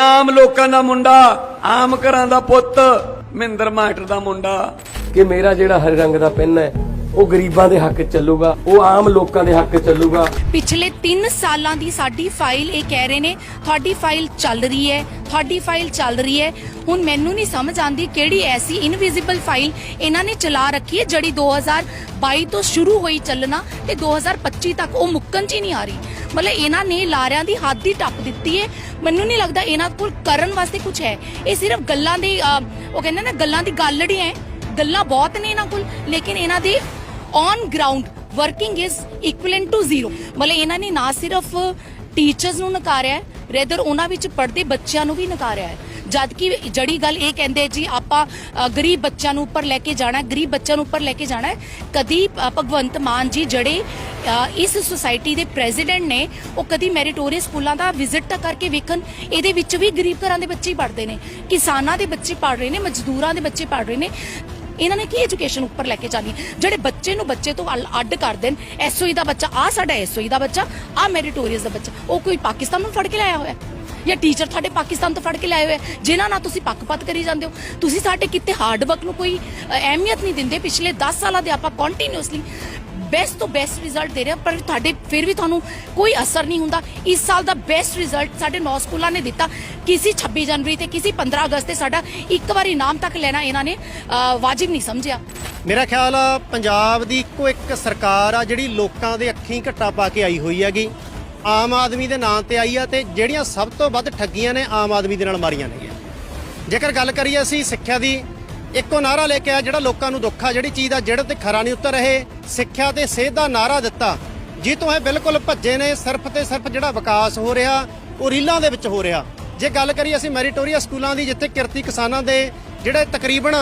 ਆਮ ਲੋਕਾਂ ਦਾ ਮੁੰਡਾ, ਆਮ ਘਰਾਂ ਦਾ ਪੁੱਤ, ਮਹਿੰਦਰ ਮਾਸਟਰ ਦਾ ਮੁੰਡਾ। ਕਿ ਮੇਰਾ ਜਿਹੜਾ ਹਰੇ ਰੰਗ ਦਾ ਪਿੰਨ ਹੈ ਉਹ ਗਰੀਬਾਂ ਦੇ ਹੱਕ ਚੱਲੂਗਾ ਉਹ ਆਮ ਲੋਕਾਂ ਦੇ ਹੱਕ 'ਚ ਚੱਲੂਗਾ। ਪਿਛਲੇ 3 ਸਾਲਾਂ ਦੀ ਸਾਡੀ ਫਾਈਲ ਇਹ ਕਹਿ ਰਹੇ ਨੇ ਤੁਹਾਡੀ ਫਾਈਲ ਚੱਲ ਰਹੀ ਹੈ ਤੁਹਾਡੀ ਫਾਈਲ ਚੱਲ ਰਹੀ ਹੈ। ਹੁਣ ਮੈਨੂੰ ਨਹੀਂ ਸਮਝ ਆਂਦੀ ਕਿਹੜੀ ਐਸੀ ਇਨਵਿਜ਼ੀਬਲ ਫਾਈਲ ਇਹਨਾਂ ਨੇ ਚਲਾ ਰੱਖੀ ਹੈ ਜਿਹੜੀ 2022 ਤੋਂ ਸ਼ੁਰੂ ਹੋਈ ਚੱਲਣਾ ਤੇ 2025 ਤੱਕ ਉਹ ਮੁੱਕਣ 'ਚ ਹੀ ਨਹੀਂ ਆ ਰਹੀ। ਮਤਲਬ ਇਹਨਾਂ ਨੇ ਲਾਰਿਆਂ ਦੀ ਹੱਦ ਹੀ ਟੱਪ ਦਿੱਤੀ ਹੈ। ਮੈਨੂੰ ਨਹੀਂ ਲੱਗਦਾ ਇਹਨਾਂ ਕੋਲ ਕਰਨ ਵਾਸਤੇ ਕੁਝ ਹੈ। ਇਹ ਸਿਰਫ ਗੱਲਾਂ ਦੀ ਅਹ, ਉਹ ਕਹਿੰਦੇ ਨਾ ਗੱਲਾਂ ਦੀ ਗੱਲੜੀ ਹੈ। ਗੱਲਾਂ ਬਹੁਤ ਨੇ ਇਹਨਾਂ ਕੋਲ ਲੇਕਿਨ ਇਹਨਾਂ ਦੇ on ground working is equivalent to zero ਮਤਲਬ ਇਹਨਾਂ ਨੇ ਨਾ ਸਿਰਫ ਟੀਚਰਸ ਨੂੰ ਨਕਾਰਿਆ ਹੈ ਰੈਦਰ ਉਹਨਾਂ ਵਿੱਚ ਪੜ੍ਹਦੇ ਬੱਚਿਆਂ ਨੂੰ ਵੀ ਨਕਾਰਿਆ ਹੈ। ਜਦ ਕਿ ਜੜੀ ਗੱਲ ਇਹ ਕਹਿੰਦੇ ਜੀ, ਆਪਾਂ ਗਰੀਬ ਬੱਚਿਆਂ ਨੂੰ ਉੱਪਰ ਲੈ ਕੇ ਜਾਣਾ ਗਰੀਬ ਬੱਚਿਆਂ ਨੂੰ ਉੱਪਰ ਲੈ ਕੇ ਜਾਣਾ ਕਦੀ ਭਗਵੰਤ ਮਾਨ ਜੀ ਜਿਹੜੇ ਇਸ ਸੁਸਾਇਟੀ ਦੇ ਪ੍ਰੈਜ਼ੀਡੈਂਟ ਨੇ, ਉਹ ਕਦੀ ਮੈਰੀਟੋਰੀਅਸ ਸਕੂਲਾਂ ਦਾ ਵਿਜ਼ਿਟ ਤਾਂ ਕਰਕੇ ਵੇਖਣ, ਇਹਦੇ ਵਿੱਚ ਵੀ ਗਰੀਬ ਘਰਾਂ ਦੇ ਬੱਚੇ ਹੀ ਪੜ੍ਹਦੇ ਨੇ। ਕਿਸਾਨਾਂ ਦੇ ਬੱਚੇ ਪੜ੍ਹ ਰਹੇ ਨੇ, ਮਜ਼ਦੂਰਾਂ ਦੇ ਬੱਚੇ ਪੜ੍ਹ ਰਹੇ ਨੇ। ਇਹਨਾਂ ਨੇ ਕੀ ਐਜੂਕੇਸ਼ਨ ਉੱਪਰ ਲੈ ਕੇ ਜਾਣੀ ਜਿਹੜੇ ਬੱਚੇ ਨੂੰ ਬੱਚੇ ਤੋਂ ਅਲ- ਅੱਡ ਕਰ ਦੇਣ ਐਸਓਈ ਦਾ ਬੱਚਾ ਆ ਸਾਡਾ ਐਸਓਈ ਦਾ ਬੱਚਾ ਆ ਮੈਰੀਟੋਰੀਅਸ ਦਾ ਬੱਚਾ ਉਹ ਕੋਈ ਪਾਕਿਸਤਾਨ ਨੂੰ ਫੜ ਕੇ ਲਾਇਆ ਹੋਇਆ? ਹੈ? ਜਾਂ ਟੀਚਰ ਤੁਹਾਡੇ ਪਾਕਿਸਤਾਨ ਤੋਂ ਫੜ ਕੇ ਲਾਏ ਹੋਏ ਆ, ਜਿਨ੍ਹਾਂ ਨਾਲ ਤੁਸੀਂ ਪੱਖਪਾਤ ਕਰੀ ਜਾਂਦੇ ਹੋ? ਤੁਸੀਂ ਸਾਡੇ ਕਿਤੇ ਹਾਰਡ ਵਰਕ ਨੂੰ ਕੋਈ ਅ, ਅਹਿਮੀਅਤ ਨਹੀਂ ਦਿੰਦੇ? ਪਿਛਲੇ 10 ਸਾਲਾਂ ਦੇ ਆਪਾਂ ਕੰਟੀਨਿਊਸਲੀ ਬੈਸਟ ਤੋਂ ਬੈਸਟ ਰਿਜ਼ਲਟ ਦੇ ਰਹੇ ਹਾਂ, ਪਰ ਤੁਹਾਡੇ ਫਿਰ ਵੀ ਤੁਹਾਨੂੰ ਕੋਈ ਅਸਰ ਨਹੀਂ ਹੁੰਦਾ। ਇਸ ਸਾਲ ਦਾ ਬੈਸਟ ਰਿਜ਼ਲਟ ਸਾਡੇ ਨੌ ਸਕੂਲਾਂ ਨੇ ਦਿੱਤਾ। ਕਿਸੇ 26 ਜਨਵਰੀ ਤੇ ਕਿਸੇ 15 ਅਗਸਤ ਤੇ ਸਾਡਾ ਇੱਕ ਵਾਰ ਇਨਾਮ ਤੱਕ ਲੈਣਾ ਇਹਨਾਂ ਨੇ ਅ, ਵਾਜਿਬ ਨਹੀਂ ਸਮਝਿਆ। ਮੇਰਾ ਖਿਆਲ ਆ ਪੰਜਾਬ ਦੀ ਇੱਕੋ ਇੱਕ ਸਰਕਾਰ ਆ ਜਿਹੜੀ ਲੋਕਾਂ ਦੇ ਅੱਖੀਂ ਘੱਟਾ ਪਾ ਕੇ ਆਈ ਹੋਈ ਹੈਗੀ। ਆਮ ਆਦਮੀ ਦੇ ਨਾਂ ਤੇ ਆਈ ਆ ਤੇ ਜਿਹੜੀਆਂ ਸਭ ਤੋਂ ਵੱਧ ਠੱਗੀਆਂ ਨੇ ਆਮ ਆਦਮੀ ਦੇ ਨਾਲ ਮਾਰੀਆਂ ਨੇ। ਜੇਕਰ ਗੱਲ ਕਰੀਏ ਅਸੀਂ ਸਿੱਖਿਆ ਦੀ ਇੱਕੋ ਨਾਰਾ ਲੈ ਕੇ ਆ ਜਿਹੜਾ ਲੋਕਾਂ ਨੂੰ ਦੁੱਖ ਆ, ਜਿਹੜੀ ਚੀਜ਼ ਦਾ ਜੜ ਤੇ ਖਰਾ ਨਹੀਂ ਉਤਰ ਰਹੇ, ਸਿੱਖਿਆ ਤੇ ਸਿਹਤ ਦਾ ਨਾਰਾ ਦਿੱਤਾ। ਜੀ ਤੋਂ ਇਹ ਬਿਲਕੁਲ ਭੱਜੇ ਨੇ, ਸਿਰਫ ਤੇ ਸਿਰਫ ਜਿਹੜਾ ਵਿਕਾਸ ਹੋ ਰਿਹਾ, ਉਹ ਰੀਲਾਂ ਦੇ ਵਿੱਚ ਹੋ ਰਿਹਾ। ਜੇ ਗੱਲ ਕਰੀਏ ਅਸੀਂ ਮੈਰੀਟੋਰੀਆ ਸਕੂਲਾਂ ਦੀ, ਜਿੱਥੇ ਕਿਰਤੀ ਕਿਸਾਨਾਂ ਦੇ ਜਿਹੜੇ ਤਕਰੀਬਨ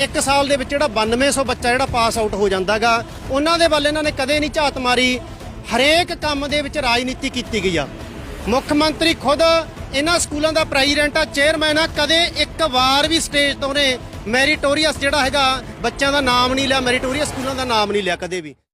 ਇੱਕ ਸਾਲ ਦੇ ਵਿੱਚ ਜਿਹੜਾ 9200 ਬੱਚਾ ਜਿਹੜਾ ਪਾਸ ਆਊਟ ਹੋ ਜਾਂਦਾਗਾ, ਉਹਨਾਂ ਦੇ ਵੱਲ ਇਹਨਾਂ ਨੇ ਕਦੇ ਨਹੀਂ ਝਾਤ ਮਾਰੀ। ਹਰੇਕ ਕੰਮ ਦੇ ਵਿੱਚ ਰਾਜਨੀਤੀ ਕੀਤੀ ਗਈ ਆ। ਮੁੱਖ ਮੰਤਰੀ ਖੁਦ ਇਹਨਾਂ ਸਕੂਲਾਂ ਦਾ ਪ੍ਰੈਜ਼ੀਡੈਂਟ ਆ, ਚੇਅਰਮੈਨ ਆ, ਕਦੇ ਇੱਕ ਵਾਰ ਵੀ ਸਟੇਜ ਤੋਂ ਨੇ ਮੈਰੀਟੋਰੀਅਸ ਜਿਹੜਾ ਹੈਗਾ, ਬੱਚਿਆਂ ਦਾ ਨਾਮ ਨਹੀਂ ਲਿਆ ਮੈਰੀਟੋਰੀਅਸ ਸਕੂਲਾਂ ਦਾ ਨਾਮ ਨਹੀਂ ਲਿਆ ਕਦੇ ਵੀ।